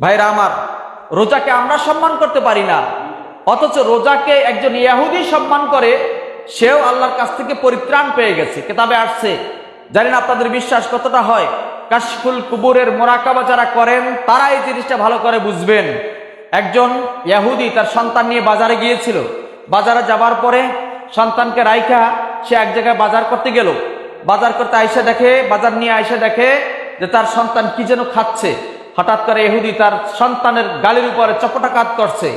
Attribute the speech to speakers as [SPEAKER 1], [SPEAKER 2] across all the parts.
[SPEAKER 1] ভাইরা আমার, রোজাকে আমরা সম্মান করতে পারি না। অথচ রোজাকে একজন ইয়াহুদি সম্মান করে, সেও আল্লাহর কাছ থেকে পরিত্রাণ পেয়ে গেছে। কেতাবে আসছে, জানি না আপনাদের বিশ্বাস কতটা হয়, কাশফুল কুবুরের মোরাকাবা যারা করেন তারা এই জিনিসটা ভালো করে বুঝবেন। একজন ইয়াহুদি তার সন্তান নিয়ে বাজারে গিয়েছিল। বাজারে যাবার পরে সন্তানকে রাইখা, সে এক জায়গায় বাজার করতে গেল। বাজার করতে আইসা দেখে, বাজার নিয়ে আইসা দেখে যে তার সন্তান কি যেন খাচ্ছে। হঠাৎ করে এহুদি তার সন্তানের গালির উপরে চপটাকাত করছে।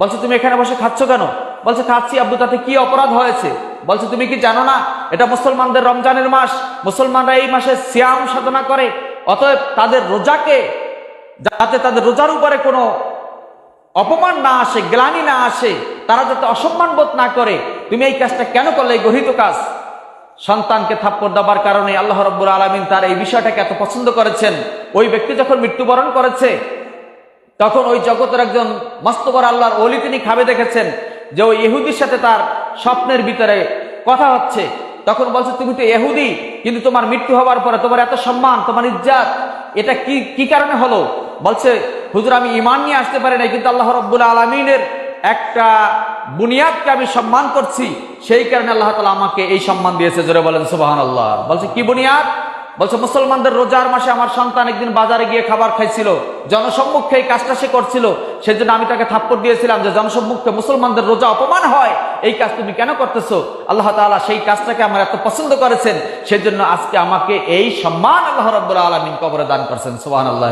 [SPEAKER 1] বলছে, তুমি এখানে বসে খাচ্ছ কেন? বলছে, খাচ্ছি আব্বু, তাতে কি অপরাধ হয়েছে? বলছে, তুমি কি জানো না? এটা মুসলমানদের রমজানের মাস। মুসলমানরা এই মাসে সিয়াম সাধনা করে। অতএব তাদের রোজাকে, যাতে তাদের রোজার উপরে কোনো অপমান না আসে, গ্লানি না আসে, তারা যাতে অসম্মান বোধ না করে, তুমি এই কাজটা কেন করলে? এই গর্হিত কাজ। সন্তানকে থাপ্পড় দেবার কারণে আল্লাহ রব্বুর আলমিন তার এই বিষয়টাকে এত পছন্দ করেছেন। ওই ব্যক্তি যখন মৃত্যুবরণ করেছে, তখন ওই জগতের একজন মস্তবর আল্লাহর অলি তিনি খাবে দেখেছেন যে ওই ইহুদির সাথে তার স্বপ্নের ভিতরে কথা হচ্ছে। তখন বলছে, তুমি তো ইহুদি, কিন্তু তোমার মৃত্যু হওয়ার পরে তোমার এত সম্মান, তোমার ইজ্জাত, এটা কি কি কারণে হলো? বলছে, হুজুর, আমি ইমান নিয়ে আসতে পারি নাই, কিন্তু আল্লাহ রব্বুল আলমিনের একটা বুনিয়াদকে আমি সম্মান করছি, সেই কারণে আল্লাহ তালা আমাকে এই সম্মান দিয়েছে। জোরে বলেন সুবাহান আল্লাহ বলছে, কি বুনিয়াদ? বলছে, মুসলমানদের রোজার মাসে আমার সন্তান একদিন বাজারে গিয়ে খাবার খাইছিল, জনসম্মুখে এই কাজটা সে করছিল, সেজন্য আমি তাকে থাপ্পড় দিয়েছিলাম যে, জনসম্মুখে মুসলমানদের রোজা অপমান হয়, এই কাজ তুমি কেন করতেছো? আল্লাহ তাআলা সেই কাজটাকে আমার এত পছন্দ করেছেন, সেজন্য আজকে আমাকে এই সম্মান আল্লাহ রব্বুল আলমিন কবরে দান করছেন। সুবাহ আল্লাহ